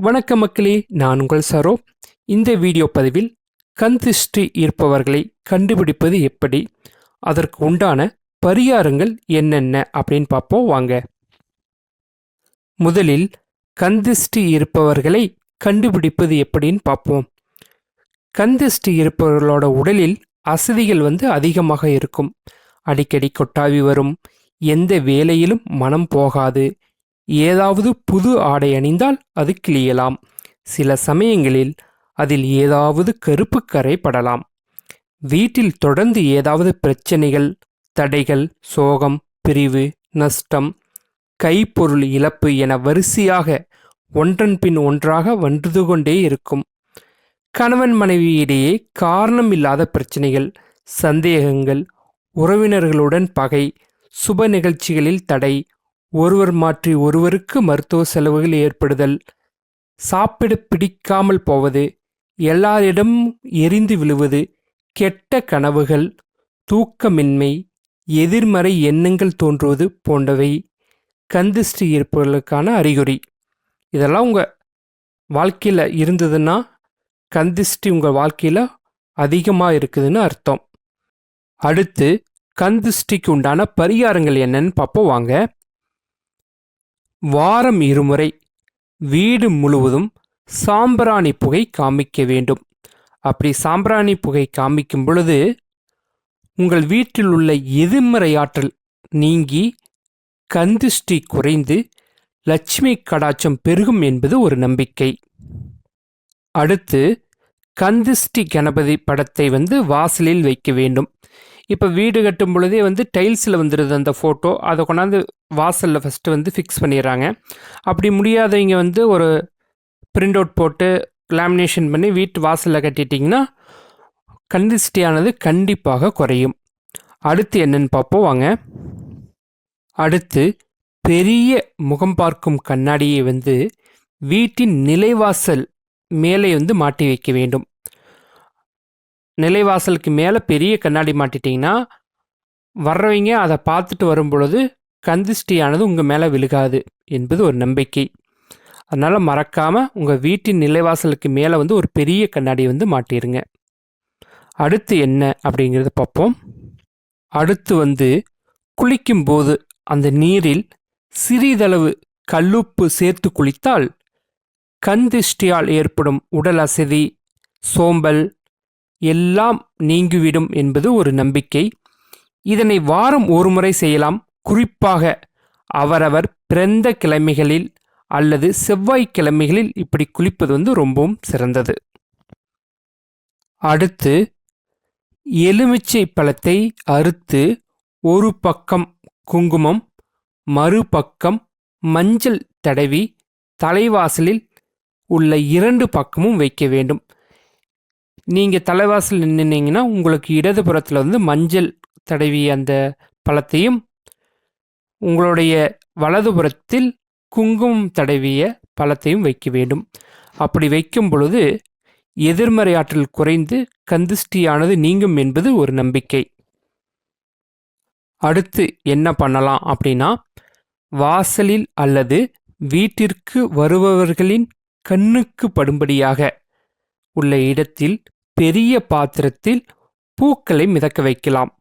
வணக்கம் மக்களே நான் உங்கள் சரோ. இந்த வீடியோ பதிவில் கந்திஷ்டி இருப்பவர்களை கண்டுபிடிப்பது எப்படி? அதற்கு உண்டான பரிகாரங்கள் என்னென்ன அப்படின்னு பார்ப்போம் வாங்க. முதலில் கந்திஷ்டி இருப்பவர்களை கண்டுபிடிப்பது எப்படின்னு பார்ப்போம். கந்திஷ்டி இருப்பவர்களோட உடலில் அசதிகள் வந்து அதிகமாக இருக்கும். அடிக்கடி கொட்டாவி வரும். எந்த வேலையிலும் மனம் போகாது. ஏதாவது புது ஆடை அணிந்தால் அது கிளியலாம். சில சமயங்களில் அதில் ஏதாவது கருப்பு கரை படலாம் வீட்டில் தொடர்ந்து ஏதாவது பிரச்சனைகள் தடைகள் சோகம் பிரிவு நஷ்டம் கைப்பொருள் இழப்பு என வரிசையாக ஒன்றன் பின் ஒன்றாக வந்து கொண்டே இருக்கும். கணவன் மனைவியிடையே காரணம் இல்லாத பிரச்சனைகள் சந்தேகங்கள் உறவினர்களுடன் பகை சுப நிகழ்ச்சிகளில் தடை ஒருவர் மாற்றி ஒருவருக்கு மருத்துவ செலவுகள் ஏற்படுதல். சாப்பிட பிடிக்காமல் போவது எல்லாரிடமும் எரிந்து விழுவது கெட்ட கனவுகள் தூக்கமின்மை எதிர்மறை எண்ணங்கள் தோன்றுவது போன்றவை கந்திஷ்டி இருப்பவர்களுக்கான அறிகுறி. இதெல்லாம் உங்கள் வாழ்க்கையில் இருந்ததுன்னா கந்திஷ்டி உங்கள் வாழ்க்கையில் அதிகமாக இருக்குதுன்னு அர்த்தம். அடுத்து கந்திஷ்டிக்கு உண்டான பரிகாரங்கள் என்னன்னு பார்ப்போம் வாங்க. வாரம் இருமுறை வீடு முழுவதும் சாம்பிராணி புகை காமிக்க வேண்டும். அப்படி சாம்பிராணி புகை காமிக்கும் பொழுது உங்கள் வீட்டில் உள்ள எதிர்மறை ஆற்றல் நீங்கி கந்திஷ்டி குறைந்து லட்சுமி கடாச்சம் பெருகும் என்பது ஒரு நம்பிக்கை. அடுத்து கந்திஷ்டி கணபதி படத்தை வந்து வாசலில் வைக்க வேண்டும். இப்போ வீடு கட்டும் பொழுதே வந்து டைல்ஸில் வந்துடுது அந்த ஃபோட்டோ அதை கொண்டாந்து வாசலில் ஃபஸ்ட்டு வந்து ஃபிக்ஸ் பண்ணிடுறாங்க. அப்படி முடியாதவங்க வந்து ஒரு பிரிண்ட் அவுட் போட்டு லேமினேஷன் பண்ணி வீட்டு வாசலில் கட்டிட்டிங்கன்னா கந்திஷ்டியானது கண்டிப்பாக குறையும். அடுத்து என்னன்னு பார்ப்போம் வாங்க. அடுத்து பெரிய முகம் பார்க்கும் கண்ணாடியை வந்து வீட்டின் நிலைவாசல் மேலே வந்து மாட்டி வைக்க வேண்டும். நிலைவாசலுக்கு மேலே பெரிய கண்ணாடி மாட்டிட்டிங்கன்னா வர்றவங்க அதை பார்த்துட்டு வரும் பொழுது கந்திஷ்டியானது உங்கள் மேலே விழுகாது என்பது ஒரு நம்பிக்கை. அதனால் மறக்காமல் உங்கள் வீட்டின் நிலைவாசலுக்கு மேலே வந்து ஒரு பெரிய கண்ணாடி வந்து மாட்டிடுங்க அடுத்து என்ன அப்படிங்கிறத பார்ப்போம். அடுத்து வந்து குளிக்கும்போது அந்த நீரில் சிறிதளவு கல்லுப்பு சேர்த்து குளித்தால் கந்திஷ்டியால் ஏற்படும் உடல் அசதி சோம்பல் எல்லாம் நீங்கிவிடும் என்பது ஒரு நம்பிக்கை. இதனை வாரம் ஒரு முறை செய்யலாம். குறிப்பாக அவரவர் பிறந்த கிழமைகளில் அல்லது செவ்வாய் கிழமைகளில் இப்படி குளிப்பது வந்து ரொம்பவும் சிறந்தது. அடுத்து எலுமிச்சை பழத்தை அறுத்து ஒரு பக்கம் குங்குமம் மறுபக்கம் மஞ்சள் தடவி தலைவாசலில் உள்ள இரண்டு பக்கமும் வைக்க வேண்டும். நீங்கள் தலைவாசல் நின்னீங்கன்னா உங்களுக்கு இடதுபுறத்தில் வந்து மஞ்சள் தடவிய அந்த பழத்தையும் உங்களுடைய வலதுபுறத்தில் குங்குமம் தடவிய பழத்தையும் வைக்க வேண்டும். அப்படி வைக்கும் பொழுது எதிர்மறை ஆற்றல் குறைந்து கந்திஷ்டியானது நீங்கும் என்பது ஒரு நம்பிக்கை. அடுத்து என்ன பண்ணலாம் அப்படின்னா வாசலில் அல்லது வீட்டிற்கு வருபவர்களின் கண்ணுக்கு படும்படியாக உள்ள இடத்தில் பெரிய பாத்திரத்தில் பூக்களை மிதக்க வைக்கலாம்.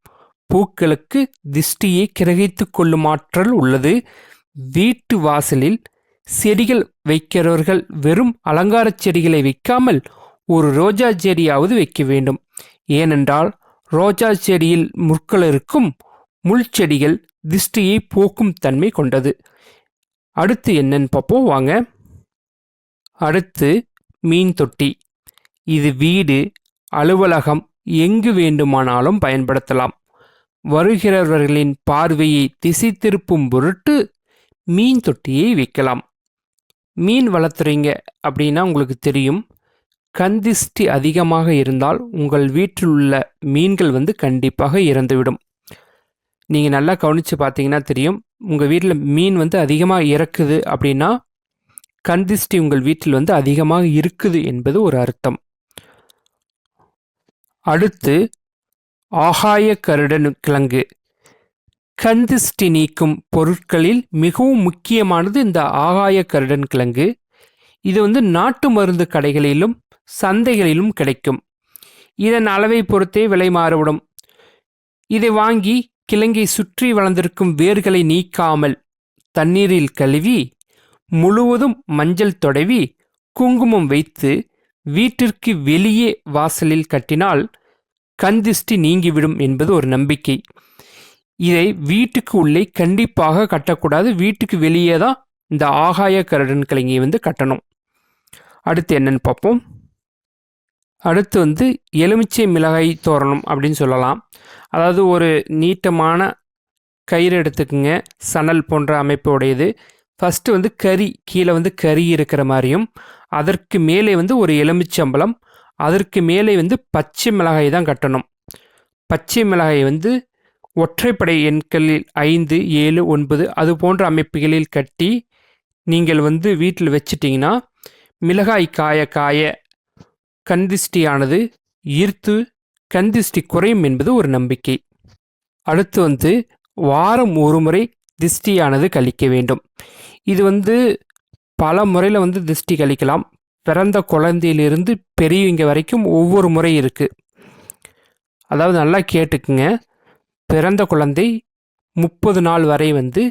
பூக்களுக்கு திஷ்டியை கிரகித்து கொள்ளும் ஆற்றல் உள்ளது. வீட்டு வாசலில் செடிகள் வைக்கிறவர்கள் வெறும் அலங்கார செடிகளை வைக்காமல் ஒரு ரோஜா செடியாவது வைக்க வேண்டும். ஏனென்றால் ரோஜா செடியில் முற்கள் இருக்கும் முள் செடிகள் திஷ்டியை போக்கும் தன்மை கொண்டது. அடுத்து என்னன்னு பார்ப்போம் வாங்க. அடுத்து மீன் தொட்டி. இது வீடு அலுவலகம் எங்கு வேண்டுமானாலும் பயன்படுத்தலாம். வருகிறவர்களின் பார்வையை திசை திருப்பும் பொருட்டு மீன் தொட்டியை வைக்கலாம். மீன் வளர்த்துறீங்க அப்படின்னா உங்களுக்கு தெரியும். கந்திஷ்டி அதிகமாக இருந்தால் உங்கள் வீட்டில் உள்ள மீன்கள் வந்து கண்டிப்பாக இறந்துவிடும். நீங்கள் நல்லா கவனித்து பார்த்தீங்கன்னா தெரியும். உங்கள் வீட்டில் மீன் வந்து அதிகமாக இறக்குது அப்படின்னா கந்திஷ்டி உங்கள் வீட்டில் வந்து அதிகமாக இருக்குது என்பது ஒரு அர்த்தம். அடுத்து ஆகாய கருடன் கிழங்கு. கந்திஷ்டி நீக்கும் பொருட்களில் மிகவும் முக்கியமானது இந்த ஆகாய கருடன் கிழங்கு. இது வந்து நாட்டு மருந்து கடைகளிலும் சந்தைகளிலும் கிடைக்கும். இதன் அளவை பொறுத்தே விலை மாறுபடும். இதை வாங்கி கிழங்கை சுற்றி வளர்ந்திருக்கும் வேர்களை நீக்காமல் தண்ணீரில் கழுவி முழுவதும் மஞ்சள் தொடவி குங்குமம் வைத்து வீட்டிற்கு வெளியே வாசலில் கட்டினால் கந்திஷ்டி நீங்கிவிடும் என்பது ஒரு நம்பிக்கை. இதை வீட்டுக்கு உள்ளே கண்டிப்பாக கட்டக்கூடாது. வீட்டுக்கு வெளியே தான் இந்த ஆகாய கருடன் கிழங்கியை வந்து கட்டணும். அடுத்து என்னன்னு பார்ப்போம். அடுத்து வந்து எலுமிச்சை மிளகாய் தோரணம் அப்படின்னு சொல்லலாம். அதாவது ஒரு நீட்டமான கயிறு எடுத்துக்குங்க. சணல் போன்ற அமைப்பு உடையது ஃபஸ்ட்டு வந்து கறி கீழே வந்து கறி இருக்கிற மாதிரியும் அதற்கு மேலே வந்து ஒரு எலுமிச்சம்பளம் அதற்கு மேலே வந்து பச்சை மிளகாய் தான் கட்டணும். பச்சை மிளகாய் வந்து ஒற்றைப்படை எண்களில் ஐந்து ஏழு ஒன்பது அது போன்ற அமைப்புகளில் கட்டி நீங்கள் வந்து வீட்டில் வச்சிட்டிங்கன்னா மிளகாய் காய காய கந்திஷ்டியானது ஈர்த்து கந்திஷ்டி குறையும் என்பது ஒரு நம்பிக்கை. அடுத்து வந்து வாரம் ஒரு முறை திஷ்டியானது கழிக்க வேண்டும். இது வந்து பல முறையில் வந்து திஷ்டி கழிக்கலாம். பிறந்த குழந்தையிலிருந்து பெரியவங்க வரைக்கும் ஒவ்வொரு முறை இருக்குது அதாவது நல்லா கேட்டுக்குங்க. பிறந்த குழந்தை முப்பது நாள் வரை வந்து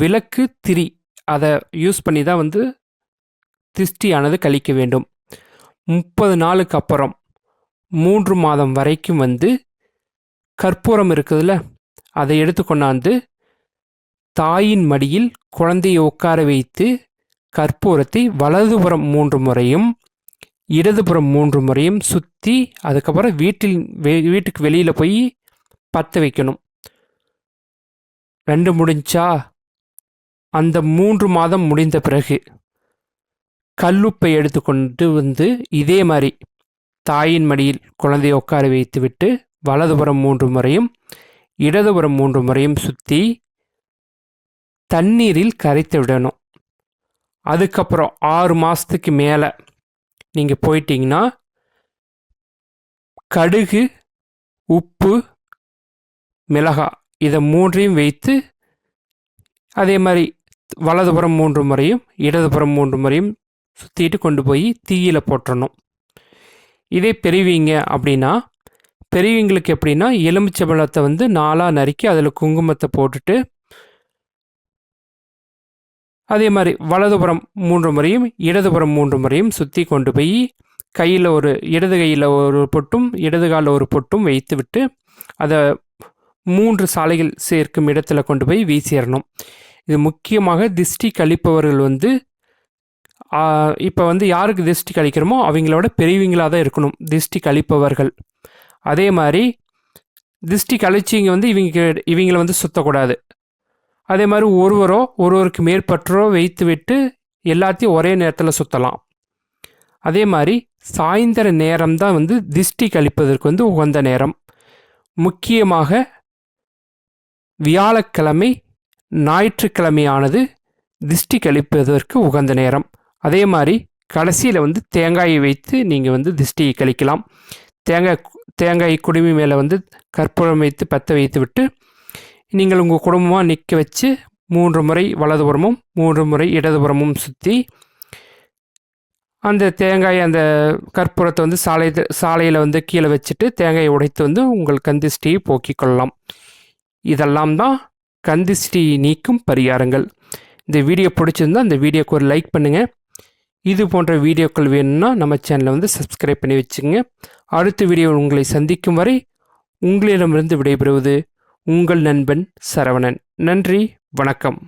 விளக்கு திரி அதை யூஸ் பண்ணி தான் வந்து திஷ்டியானது கழிக்க வேண்டும். முப்பது நாளுக்கு அப்புறம் மூன்று மாதம் வரைக்கும் வந்து கற்பூரம் இருக்குதுல்ல அதை எடுத்து கொண்டாந்து தாயின் மடியில் குழந்தையை உட்கார வைத்து கற்பூரத்தை வலதுபுறம் மூன்று முறையும் இடதுபுறம் மூன்று முறையும் சுற்றி அதுக்கப்புறம் வீட்டில் வீட்டுக்கு வெளியில் போய் பற்ற வைக்கணும். ரெண்டு முடிஞ்சா அந்த மூன்று மாதம் முடிந்த பிறகு கல்லுப்பை எடுத்துக்கொண்டு வந்து இதே மாதிரி தாயின் மடியில் குழந்தையை உட்கார வைத்து விட்டு வலதுபுறம் மூன்று முறையும் இடதுபுறம் மூன்று முறையும் சுற்றி தண்ணீரில் கரைத்து விடணும். அதுக்கப்புறம் ஆறு மாதத்துக்கு மேலே நீங்கள் போயிட்டீங்கன்னா கடுகு உப்பு மிளகா இதை மூன்றையும் வைத்து அதே மாதிரி வலதுபுறம் மூன்று முறையும் இடதுபுறம் மூன்று முறையும் சுற்றிட்டு கொண்டு போய் தீயில் போட்டுறணும். இதே பெரியவீங்க அப்படின்னா பெரியவங்களுக்கு எப்படின்னா எலுமிச்சை பழத்தை வந்து நாலாக நறுக்கி அதில் குங்குமத்தை போட்டுட்டு அதே மாதிரி வலதுபுறம் மூன்று முறையும் இடதுபுறம் மூன்று முறையும் சுற்றி கொண்டு போய் கையில் ஒரு இடது கையில் ஒரு பொட்டும் இடது காலில் ஒரு பொட்டும் வைத்துவிட்டு அதை மூன்று சாலைகள் சேர்க்கும் இடத்துல கொண்டு போய் வீசிடணும் இது முக்கியமாக திஷ்டி கழிப்பவர்கள் வந்து இப்போ வந்து யாருக்கு திஷ்டி கழிக்கிறோமோ அவங்களோட பெரியவங்களாக தான் இருக்கணும் திஷ்டி கழிப்பவர்கள். அதே மாதிரி திஷ்டி கழிச்சிங்க வந்து இவங்க இவங்களை வந்து சுற்றக்கூடாது அதே மாதிரி ஒருவரோ ஒருவருக்கு மேற்பட்டரோ வைத்து விட்டு எல்லாத்தையும் ஒரே நேரத்தில் சுற்றலாம் அதே மாதிரி சாயந்தர நேரம் தான் வந்து திஷ்டி கழிப்பதற்கு வந்து உகந்த நேரம். முக்கியமாக வியாழக்கிழமை ஞாயிற்றுக்கிழமையானது திஷ்டி கழிப்பதற்கு உகந்த நேரம். அதே மாதிரி கடைசியில் வந்து தேங்காயை வைத்து நீங்கள் வந்து திஷ்டியை கழிக்கலாம். தேங்காய் தேங்காய் குடுமி மேலே வந்து கற்பூரம் வைத்து பற்ற வைத்து விட்டு நீங்கள் உங்கள் குடும்பமாக நிற்க வச்சு மூன்று முறை வலதுபுறமும் மூன்று முறை இடதுபுறமும் சுற்றி அந்த தேங்காய் அந்த கற்பூரத்தை வந்து சாலை சாலையில் வந்து கீழே வச்சுட்டு தேங்காயை உடைத்து வந்து உங்கள் கந்திஷ்டியை போக்கிக் கொள்ளலாம். இதெல்லாம் தான் கந்திஷ்டி நீக்கும் பரிகாரங்கள். இந்த வீடியோ பிடிச்சிருந்தா அந்த வீடியோக்கு ஒரு லைக் பண்ணுங்கள் இது போன்ற வீடியோக்கள் வேணும்னா நம்ம சேனலை வந்து சப்ஸ்கிரைப் பண்ணி வச்சுங்க அடுத்த வீடியோ உங்களை சந்திக்கும் வரை உங்களிடமிருந்து விடைபெறுவது உங்கள் நண்பன் சரவணன். நன்றி வணக்கம்.